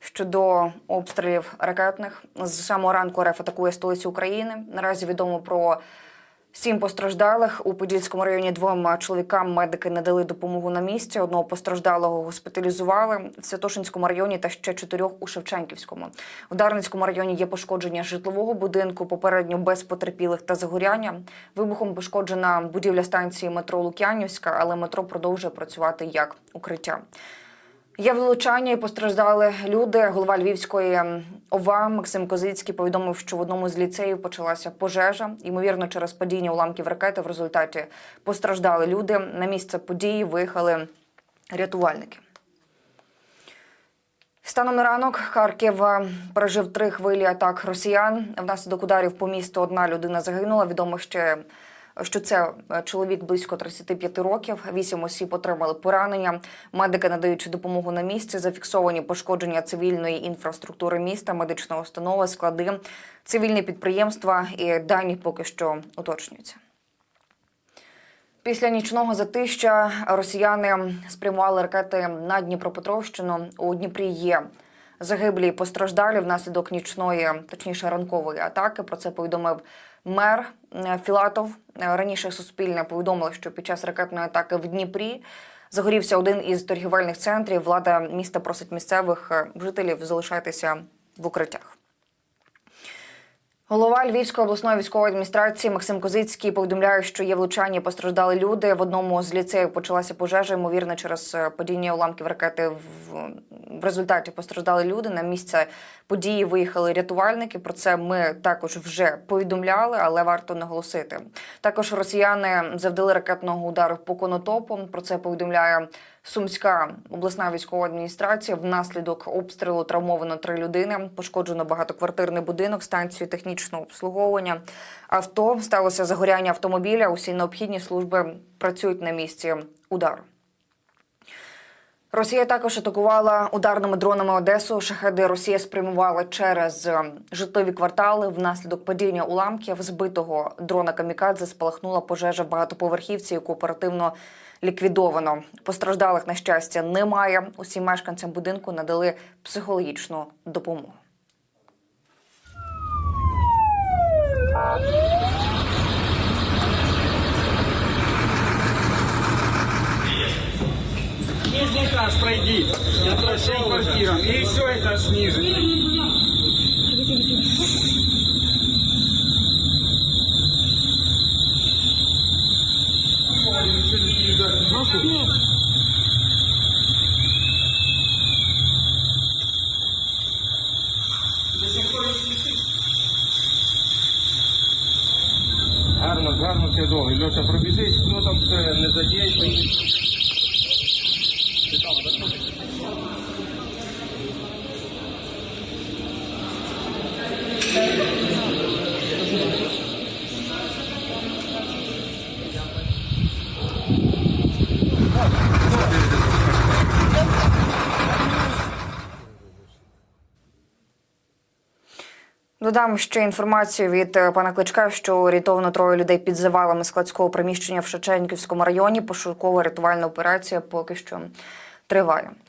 Щодо обстрілів ракетних з самого ранку РФ атакує столицю України. Наразі відомо про сім постраждалих у Подільському районі. Двом чоловікам медики не дали допомогу на місці. Одного постраждалого госпіталізували в Святошинському районі та ще чотирьох у Шевченківському. В Дарницькому районі є пошкодження житлового будинку, попередньо без потерпілих та загоряння. Вибухом пошкоджена будівля станції метро Лук'янівська, але метро продовжує працювати як укриття. Є влучання і постраждали люди. Голова Львівської ОВА Максим Козицький повідомив, що в одному з ліцеїв почалася пожежа. Ймовірно, через падіння уламків ракети в результаті постраждали люди. На місце події виїхали рятувальники. Станом на ранок Харків е, пережив три хвилі атак росіян. Внаслідок ударів по місту одна людина загинула. Відомо ще що це е, чоловік близько 35 років. Вісім осіб отримали поранення. Медики надаючи допомогу на місці. Зафіксовані пошкодження цивільної інфраструктури міста, медична установа, склади, цивільні підприємства і дані поки що уточнюються. Після нічного затища росіяни спрямували ракети на Дніпропетровщину. У Дніпрі є загиблі і постраждалі внаслідок нічної, точніше ранкової атаки. Про це повідомив мер е, Філатов. Е, Раніше Суспільне повідомило, що під час ракетної атаки в Дніпрі загорівся один із торгівельних центрів. Влада міста просить місцевих е, жителів залишатися в укриттях. Голова Львівської обласної військової адміністрації Максим Козицький повідомляє, що є влучання, постраждали люди. В одному з ліцеїв почалася пожежа, ймовірно, через е, падіння уламків ракети. В, результаті постраждали люди. На місце події виїхали рятувальники. Про це ми також вже повідомляли, але варто наголосити. Також росіяни завдали ракетного удару по конотопу. Про це повідомляє Сумська обласна військова адміністрація. Внаслідок обстрілу травмовано три людини. Пошкоджено багатоквартирний будинок, станцію технічного обслуговування. Авто сталося загоряння автомобіля. Усі необхідні служби працюють на місці удару. Росія також атакувала ударними дронами Одесу. Шахеди Росія спрямувала через е, житлові квартали. Внаслідок падіння уламків збитого дрона Камікадзе спалахнула пожежа в багатоповерхівці, яку оперативно ліквідовано. Постраждалих на щастя немає. Усім мешканцям будинку надали психологічну допомогу. Этаж пройди. Я всем квартирам. И еще этаж ниже. Гарно, гарно це довго. Льоша, пробіжись, хто там ще не задіяний. Додам ще інформацію від е, пана Кличка, що орієнтовно троє людей під завалами складського приміщення в Шеченківському районі. Пошукова рятувальна операція поки що триває.